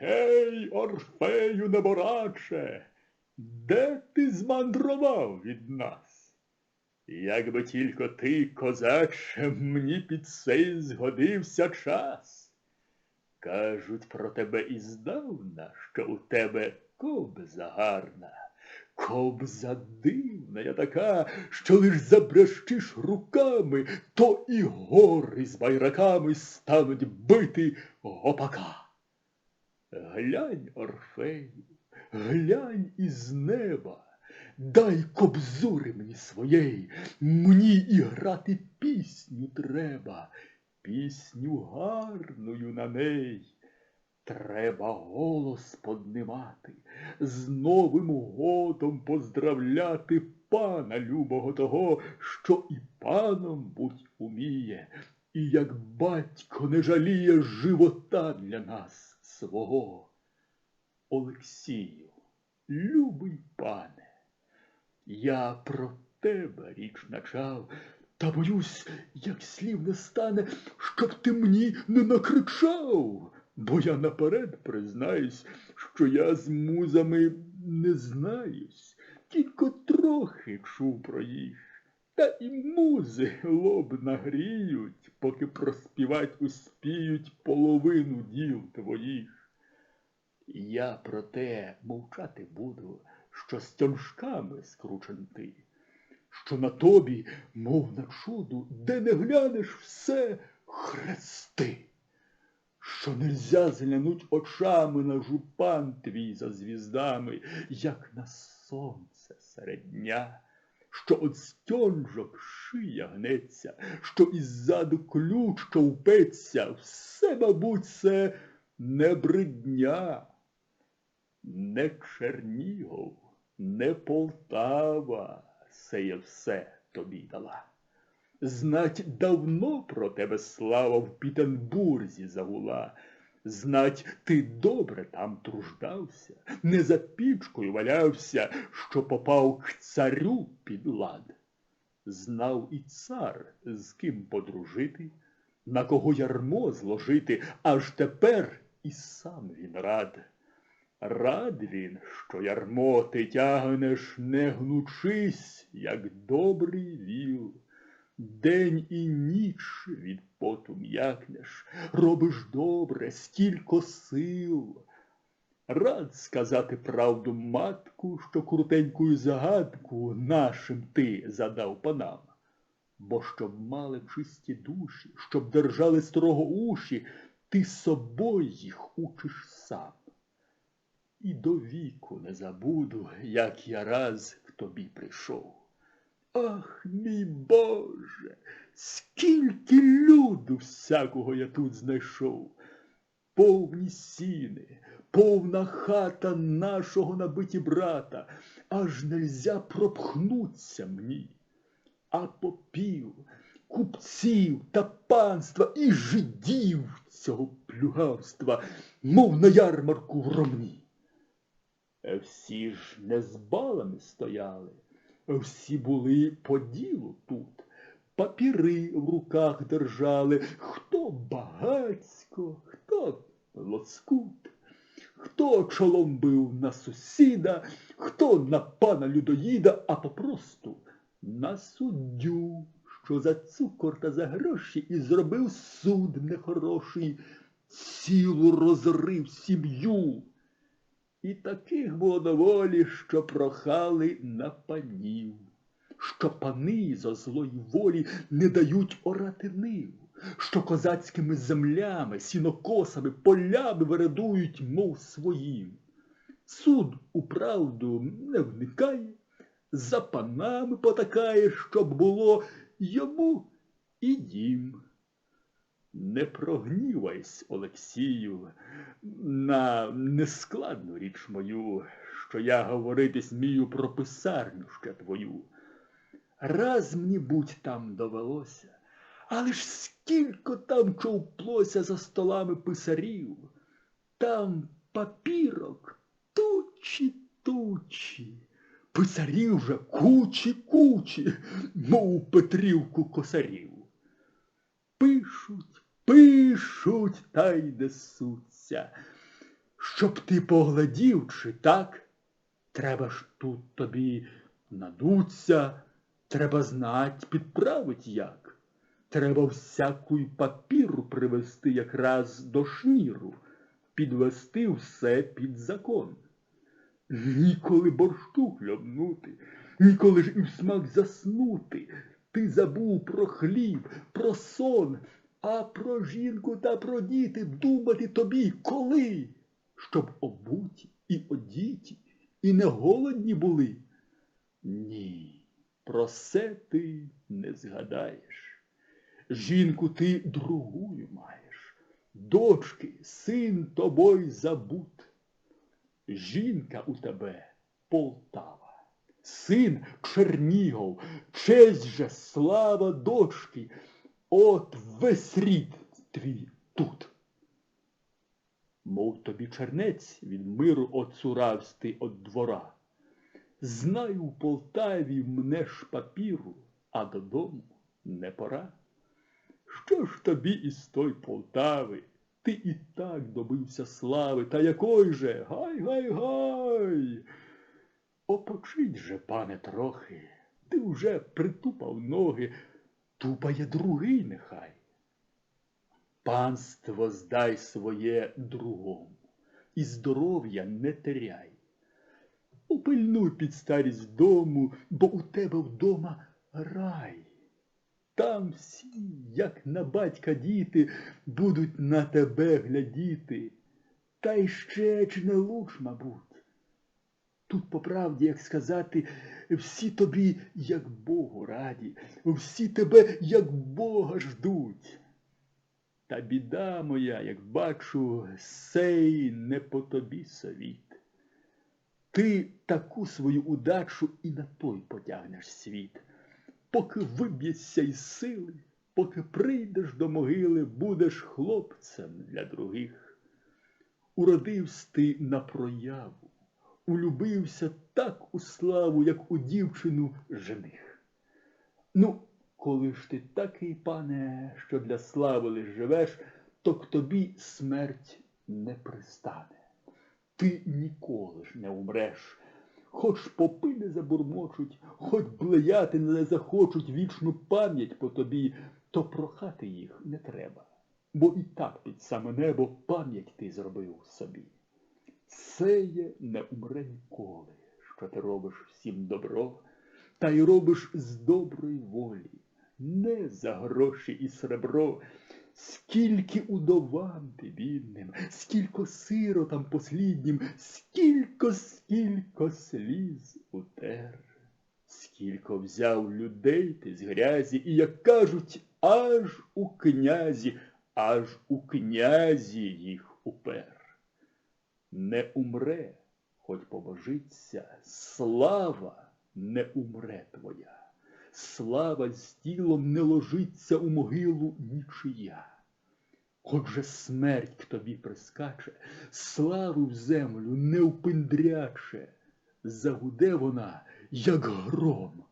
Гей, Орфею небораче, де ти змандрував від нас? Якби тільки ти, козаче, мені під цей згодився час. Кажуть про тебе іздавна, що у тебе кобза гарна. Кобза дивна я така, що лиш забрещиш руками, то і гори з байраками стануть бити гопака. Глянь, Орфею, глянь із неба, дай кобзури мені своєї, мені і грати пісню треба, пісню гарною на ней. Треба голос поднимати, з Новим годом поздравляти пана любого того, що і паном будь уміє, і як батько не жаліє живота для нас свого. Олексію, любий пане, я про тебе річ начав, та боюсь, як слів не стане, щоб ти мені не накричав. Бо я наперед признаюсь, що я з музами не знаюсь, тільки трохи чув про їх. Та і музи лоб нагріють, поки проспівать успіють половину діл твоїх. Я про те мовчати буду, що стяжками скручен ти, що на тобі, мов на чуду, де не глянеш все хрести що нельзя зглянуть очами на жупан твій за звіздами, як на сонце серед дня, що от стьонжок шия гнеться, що іззаду ключ що впеться, все, мабуть, це не бридня, не Чернігов, не Полтава, сеє все тобі дала. Знать, давно про тебе слава в Пітенбурзі загула. Знать, ти добре там труждався, не за пічкою валявся, що попав к царю під лад. Знав і цар, з ким подружити, на кого ярмо зложити, аж тепер і сам він рад. Рад він, що ярмо ти тягнеш, не гнучись, як добрий віл. День і ніч від поту м'якнеш, робиш добре, стільки сил. Рад сказати правду матку, що крутенькую загадку нашим ти задав панам. Бо щоб мали чисті душі, щоб держали строго уші, ти собою їх учиш сам. І до віку не забуду, як я раз к тобі прийшов. Ах, мій Боже, скільки люду всякого я тут знайшов. Повні сіни, повна хата нашого набиті брата, аж нельзя пропхнуться мені. А попів, купців та панства і жидів цього плюгавства, мов на ярмарку в ромні. Всі ж не з балами стояли. Всі були по ділу тут, папіри в руках держали, хто багацько, хто лоскут, хто чолом бив на сусіда, хто на пана людоїда, а попросту на суддю, що за цукор та за гроші і зробив суд нехороший, цілу розрив сім'ю. І таких було доволі, що прохали на панів, що пани зо злої волі не дають орати ниву, що козацькими землями, сінокосами, полями вередують, мов своїм. Суд у правду не вникає, за панами потакає, щоб було йому і дім. Не прогнівайся, Олексію, на нескладну річ мою, що я говорити смію про писарню ще твою. Раз мені будь там довелося, але ж скільки там човплося за столами писарів, там папірок тучі тучі, писарів же кучі кучі, мов Петрівку косарів. Пишуть, пишуть та й несуться. Щоб ти поглядів, чи так, треба ж тут тобі надуться, треба знать, підправить як. Треба всяку й папіру привести якраз до шніру, підвести все під закон. Ніколи борщу хлябнути, ніколи ж і в смак заснути. Ти забув про хліб, про сон, а про жінку та про діти думати тобі коли? Щоб обуті і одіті, і не голодні були. Ні, про все ти не згадаєш. Жінку ти другую маєш, дочки, син тобой забут. Жінка у тебе Полтава, син Чернігов, честь же слава дочки, от весь рід твій тут. Мов тобі чернець від миру оцуравсти од двора. Знаю, у Полтаві мне ж папіру, а додому не пора. Що ж тобі із той Полтави? Ти і так добився слави, та якої же? Гай, гай, гай. Опочить же, пане, трохи, ти вже притупав ноги, тупає другий нехай. Панство здай своє другому, і здоров'я не теряй. Упильнуй під старість дому, бо у тебе вдома рай. Там всі, як на батька діти, будуть на тебе глядіти. Та й ще чи не луч, мабуть. Тут, по правді, як сказати, всі тобі, як Богу раді, всі тебе, як Бога ждуть. Та біда моя, як бачу, сей не по тобі совіт. Ти таку свою удачу і на той потягнеш світ. Поки виб'єшся із сили, поки прийдеш до могили, будеш хлопцем для других. Уродився ти на прояву, улюбився так у славу, як у дівчину жених. Ну, коли ж ти такий, пане, що для слави лиш живеш, то к тобі смерть не пристане. Ти ніколи ж не умреш. Хоч попи не забурмочуть, хоч блеяти не захочуть вічну пам'ять по тобі, то прохати їх не треба, бо і так під саме небо пам'ять ти зробив собі. Це є не умре ніколи, що ти робиш всім добро, та й робиш з доброї волі, не за гроші і сребро. Скільки удовам ти бідним, скілько сиротам посліднім, скілько, скілько сліз утер, скілько взяв людей ти з грязі, і, як кажуть, аж у князі, аж у князі їх упер. Не умре, хоч побожиться, слава не умре твоя слава з тілом не ложиться у могилу нічия. Хоч же смерть к тобі прискаче, славу в землю не впиндряче, загуде вона, як гром.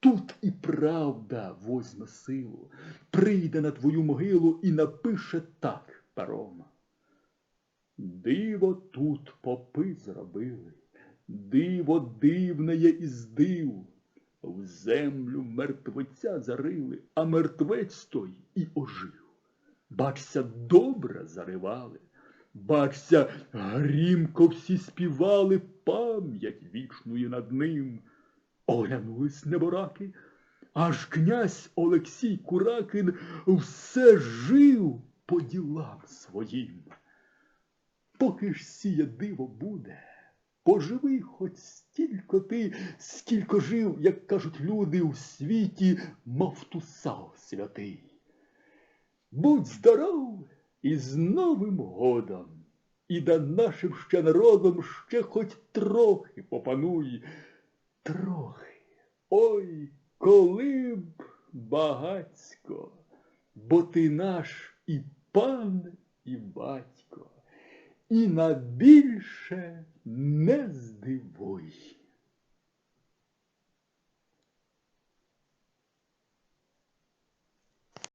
Тут і правда возьме силу, прийде на твою могилу і напише так пером. Диво тут попи зробили, диво дивне є із див. В землю мертвеця зарили, а мертвець той і ожив. Бачся, добре заривали, бачся, грімко всі співали пам'ять вічної над ним. Оглянулись небораки, аж князь Олексій Куракин все жив по ділам своїм. Поки ж сіє диво буде. Поживи хоч стільки ти, скільки жив, як кажуть люди, у світі Мавтусал святий. Будь здоров і з Новим годом, і да нашим ще народом ще хоч трохи попануй, трохи, ой, коли б багацько, бо ти наш і пан, і батько і на більше не здивуй.